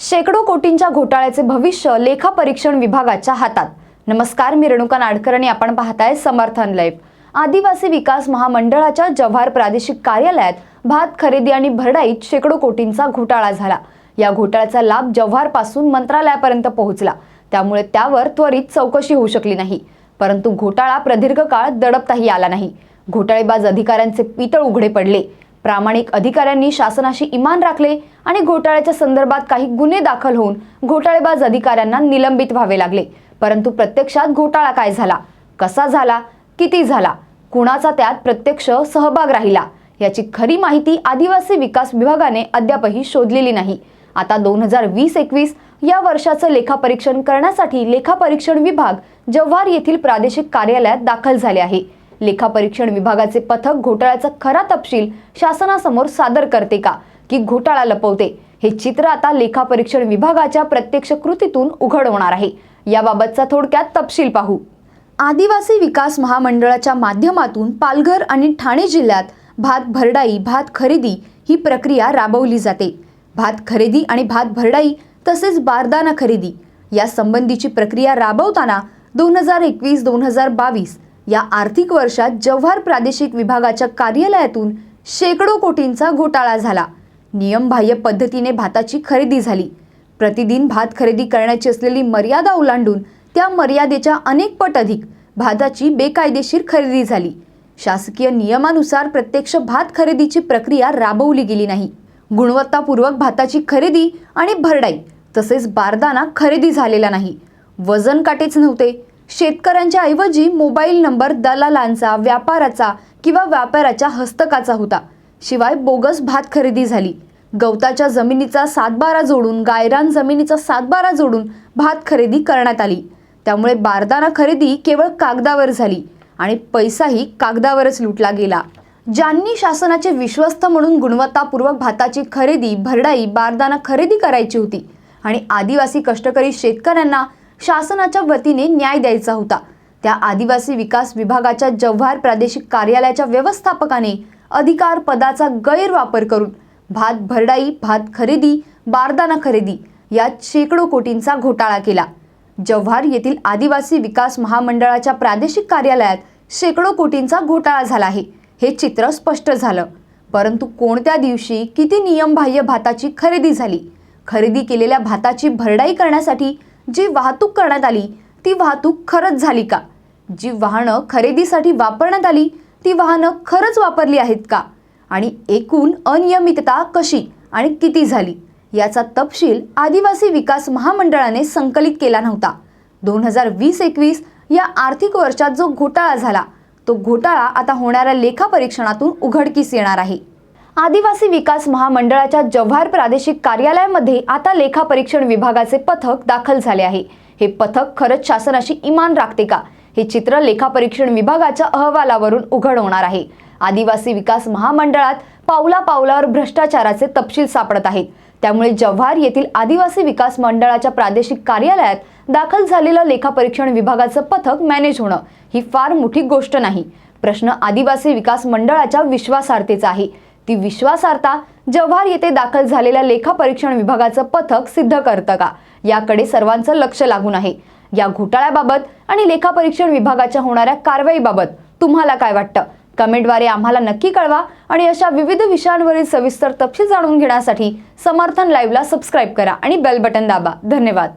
शेकडो कोटींच्या घोटाळ्याचे भविष्य लेखापरीक्षण विभागाच्या हातात. नमस्कार मी रेणुका नाडकर आणि आपण पाहताय समर्थन लाईफ आदिवासी विकास महामंडळाच्या जव्हार प्रादेशिक कार्यालयात भात खरेदी आणि भरडाईत शेकडो कोटींचा घोटाळा झाला. या घोटाळ्याचा लाभ जव्हारपासून मंत्रालयापर्यंत पोहोचला. त्यामुळे त्यावर त्वरित चौकशी होऊ शकली नाही. परंतु घोटाळा प्रदीर्घ काळ दडपताही आला नाही. घोटाळेबाज अधिकाऱ्यांचे पितळ उघडे पडले. प्रामाणिक अधिकाऱ्यांनी शासनाशी इमान राखले आणि घोटाळ्याच्या संदर्भात काही गुन्हे दाखल होऊन घोटाळेबाज अधिकाऱ्यांना निलंबित व्हावे लागले. परंतु प्रत्यक्षात घोटाळा काय झाला? कसा झाला? किती झाला? कुणाचा त्यात प्रत्यक्ष सहभाग राहिला? याची खरी माहिती आदिवासी विकास विभागाने अद्यापही शोधलेली नाही. आता दोन हजार वीस एकवीस या वर्षाचं लेखापरीक्षण करण्यासाठी लेखापरीक्षण विभाग जव्हार येथील प्रादेशिक कार्यालयात दाखल झाले आहे. लेखापरीक्षण विभागाचे पथक घोटाळ्याचा खरा तपशील शासनासमोर सादर करते का? की घोटाळा लपवते? हे चित्र आता लेखापरीक्षण विभागाच्या प्रत्यक्ष कृतीतून उघड होणार आहे. याबाबतचा थोडक्यात तपशील पाहू. आदिवासी विकास महामंडळाच्या माध्यमातून पालघर आणि ठाणे जिल्ह्यात भात भरडाई भात खरेदी ही प्रक्रिया राबवली जाते. भात खरेदी आणि भात भरडाई तसेच बारदाना खरेदी या संबंधीची प्रक्रिया राबवताना दोन हजार एकवीस दोन हजार बावीस या आर्थिक वर्षात जव्हार प्रादेशिक विभागाच्या कार्यालयातून शेकडो कोटींचा घोटाळा झाला. नियमबाह्य पद्धतीने भाताची खरेदी झाली. प्रतिदिन भात खरेदी करण्याची असलेली मर्यादा ओलांडून त्या मर्यादेच्या अनेक पट अधिक भाताची बेकायदेशीर खरेदी झाली. शासकीय नियमानुसार प्रत्यक्ष भात खरेदीची प्रक्रिया राबवली गेली नाही. गुणवत्तापूर्वक भाताची खरेदी आणि भरडाई तसेच बारदाना खरेदी झालेला नाही. वजन काटेच नव्हते. शेतकऱ्यांच्या ऐवजी मोबाईल नंबर दलालांचा व्यापाराचा किंवा व्यापाराच्या हस्तकाचा होता. शिवाय बोगस भात खरेदी झाली. गवताच्या जमिनीचा सातबारा जोडून गायरान जमिनीचा सातबारा जोडून भात खरेदी करण्यात आली. त्यामुळे बारदाना खरेदी केवळ कागदावर झाली आणि पैसाही कागदावरच लुटला गेला. ज्यांनी शासनाचे विश्वस्त म्हणून गुणवत्तापूर्वक भाताची खरेदी भरडाई बारदाना खरेदी करायची होती आणि आदिवासी कष्टकरी शेतकऱ्यांना शासनाच्या वतीने न्याय द्यायचा होता. त्या आदिवासी विकास विभागाच्या जव्हार प्रादेशिक कार्यालयाच्या व्यवस्थापकाने अधिकार पदाचा गैरवापर करून भात भरडाई भात खरेदी बारदाना खरेदी यात शेकडो कोटींचा घोटाळा केला. जव्हार येथील आदिवासी विकास महामंडळाच्या प्रादेशिक कार्यालयात शेकडो कोटींचा घोटाळा झाला आहे हे चित्र स्पष्ट झालं. परंतु कोणत्या दिवशी किती नियमबाह्य भाताची खरेदी झाली? खरेदी केलेल्या भाताची भरडाई करण्यासाठी जी वाहतूक करण्यात आली ती वाहतूक खरंच झाली का? जी वाहनं खरेदीसाठी वापरण्यात आली ती वाहनं खरंच वापरली आहेत का? आणि एकूण अनियमितता कशी आणि किती झाली? याचा तपशील आदिवासी विकास महामंडळाने संकलित केला नव्हता. दोन हजार वीस एकवीस या आर्थिक वर्षात जो घोटाळा झाला तो घोटाळा आता होणाऱ्या लेखापरीक्षणातून उघडकीस येणार आहे. आदिवासी विकास महामंडळाच्या जव्हार प्रादेशिक कार्यालयामध्ये आता लेखापरीक्षण विभागाचे पथक दाखल झाले आहे. हे पथक खरंच शासनाशी इमान राखते का? हे चित्र लेखापरीक्षण विभागाच्या अहवालावरून उघड होणार आहे. आदिवासी विकास महामंडळात पावला पावलावर भ्रष्टाचाराचे तपशील सापडत आहेत. त्यामुळे जव्हार येथील आदिवासी विकास मंडळाच्या प्रादेशिक कार्यालयात दाखल झालेलं लेखापरीक्षण विभागाचं पथक मॅनेज होणं ही फार मोठी गोष्ट नाही. प्रश्न आदिवासी विकास मंडळाच्या विश्वासार्हतेचा आहे. ती विश्वासार्हता जव्हार येथे दाखल झालेल्या लेखापरीक्षण विभागाचं पथक सिद्ध करतं का? याकडे सर्वांचं लक्ष लागून आहे. या घोटाळ्याबाबत आणि लेखापरीक्षण विभागाच्या होणाऱ्या कारवाईबाबत तुम्हाला काय वाटतं? कमेंटद्वारे आम्हाला नक्की कळवा आणि अशा विविध विषयांवरील सविस्तर तपशील जाणून घेण्यासाठी समर्थन लाईव्हला सबस्क्राईब करा आणि बेल बटन दाबा. धन्यवाद.